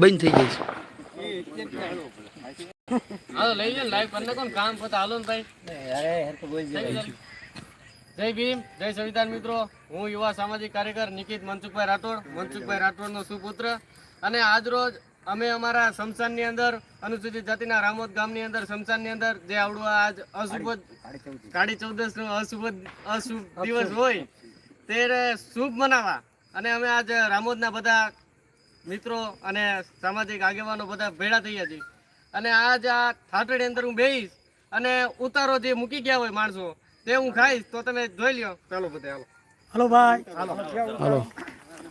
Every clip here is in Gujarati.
બંધ થઈ જાય છે. હાલો લઈ લે લાઈવ કરી નાખો ને કામ પતા હાલો ને ભાઈ. જય ભીમ જય સંવિધાન મિત્રો. હું યુવા સામાજિક કાર્યકર નિકિત મનસુખભાઈ રાઠોડ મનસુખભાઈ રાઠોડનો સુપુત્ર. અને આજ રોજ અમે અમારા શમશાનની અંદર અનુસૂચિત જાતિના રામોદ ગામની અંદર શમશાનની અંદર જે આવડું આજ અશુભ કાળી ચૌદસ નો અશુભ અશુભ દિવસ હોય ત્યારે શુભ મનાવા. અને અમે આજ રામોદના બધા મિત્રો અને સામાજિક આગેવાનો બધા ભેળા થયા છીએ અને આજ આ થાટડી અંદર હું બેહીશ અને ઉતારો જે મૂકી ગયા હોય માણસો તે હું ખાઈશ તો તમે જોઈ લ્યો. ચાલો બધા હાલો. હાલો ભાઈ. હાલો. હાલો.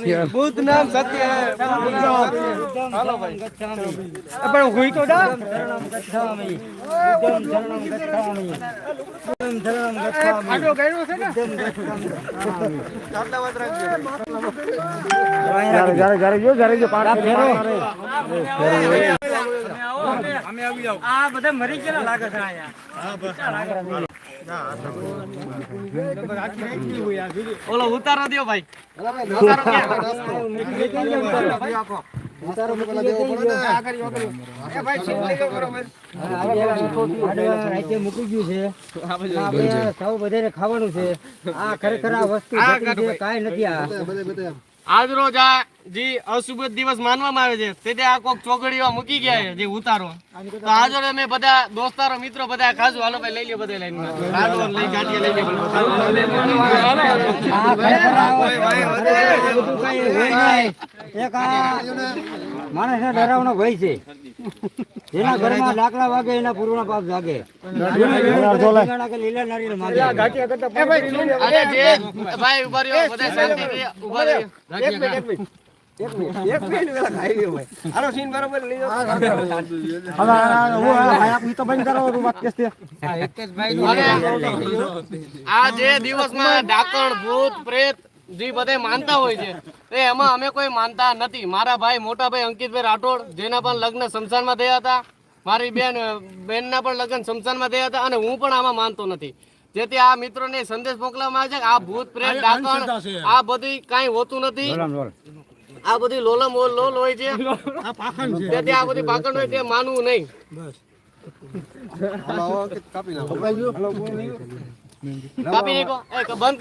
ભૂત નામ સત્ય હાલો, ઉપાડો હાલો, ચાલો. ખાધો ભૂત નામ સત્ય હાલો ભાઈ પણ હુઈ તો જા ખાડો કર્યો છે ને. ચાલતા વાત આ બધા મરી ગયેલા લાગે છે અહીંયા. ઓલો ઉતારો દો ભાઈ. ઉતારો મૂકી ગયું છે આપણે સૌ બધાને ખાવાનું છે. આ ખરેખર આ વસ્તુ કાંઈ નથી આ. આજ રોજ આ જે અશુભ દિવસ માનવામાં આવે છે, તે આ કોક ચોકડીઓ મૂકી ગયા છે, જે ઉતારો. તો આજરોજ અમે બધા દોસ્તારો, મિત્રો બધા ખાશું હાલો ભાઈ, લઈ લ્યો બધા લઈને. હાલો લઈ ગાડી લઈ નહીં. એક આ માણસને ડરાવનો ભય છે. જેના ઘરમાં લાકડા વાગે એના પૂર્ણ પાપ જાગે લીલા નારિયેળ માગે. અરે જે ભાઈ ઊભા રહ્યો બધા ઊભા રહ્યો. અને આ જે દિવસમાં ડાકણ ભૂત પ્રેત જે બધે માનતા હોય છે. એ એમાં અમે કોઈ માનતા નથી. મારા ભાઈ મોટા ભાઈ અંકિતભાઈ રાઠોડ જેના પણ લગ્ન શમશાનમાં થયા હતા મારી બેન બેનના પણ લગ્ન શમશાનમાં થયા હતા અને હું પણ આમાં માનતો નથી. જેથી આ મિત્રોને સંદેશ મોકલવામાં આવે છે આ ભૂત પ્રેત ડાકણ આ બધી કાંઈ હોતું નથી. આ બધી લોલમ લોલ હોય છે. તેથી આ બધી પાકણ હોય તે માનવું નહીં. કાપી નાખો. એ બંધ